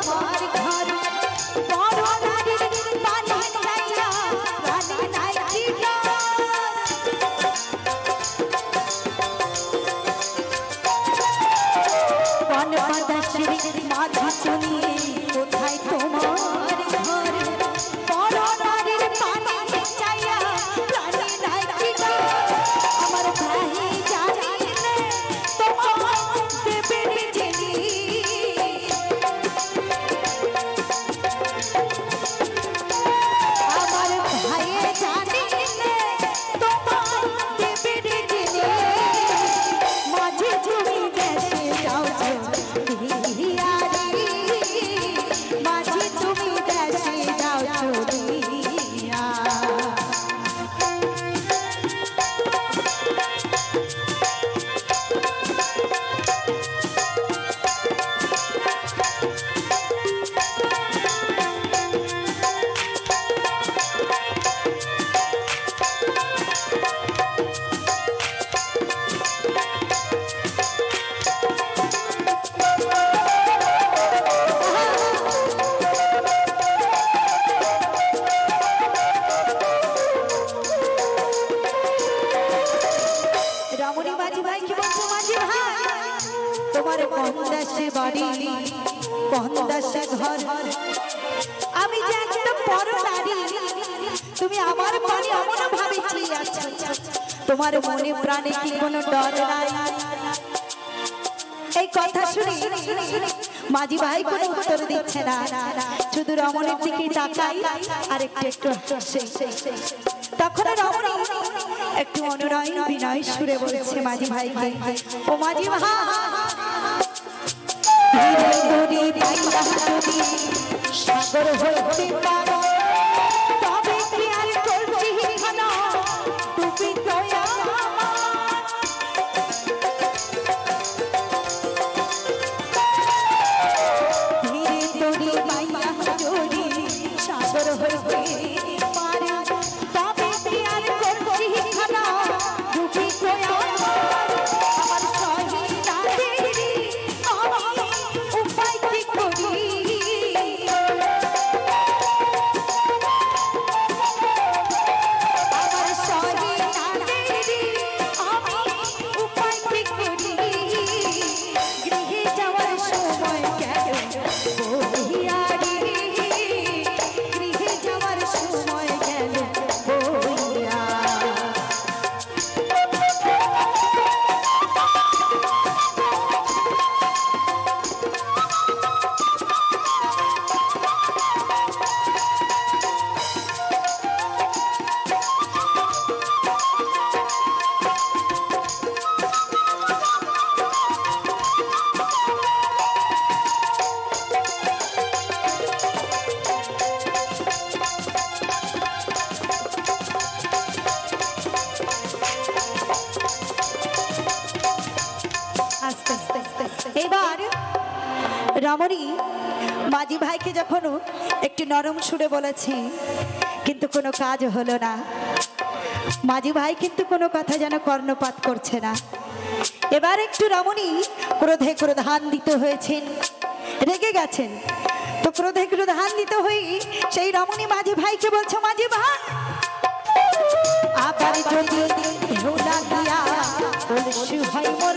তোমার ঘর রমণী মাঝি ভাই, কি বলছো মাঝি ভাই? তোমার কন্দাসে বাড়ি কন্দাসে ঘর। আমি যে একটা বড় নারী, তুমি আমার মনে অমন ভাবে তোমার মনে প্রাণে কি কোনো ডর নাই? এই কথা শুনে মাঝি ভাই কোনো উত্তর দিচ্ছে না। শুধু রমণের দিকে তাকাই আর একটু একটু হাসে। তখন রমণী একটু অনুনয় বিনয় সুরে বলছে মাঝি ভাই ও মাঝি ভাই সাগর হইতে রমণী, মাঝি ভাইকে যখন একটু নরম সুরে বলেছে, কিন্তু কোনো কাজ হলো না। মাঝি ভাই কিন্তু কোনো কথা যেন কর্ণপাত করছে না। এবার একটু রমণী ক্রোধে ক্রোধান দিতে হয়েছেন, রেগে গেছেন। তো ক্রোধে ক্রোধান দিতে হই সেই রমণী মাঝি ভাইকে বলছো, মাঝি ভাই আবার যদি ঢেউ লাগিয়া হয় মোর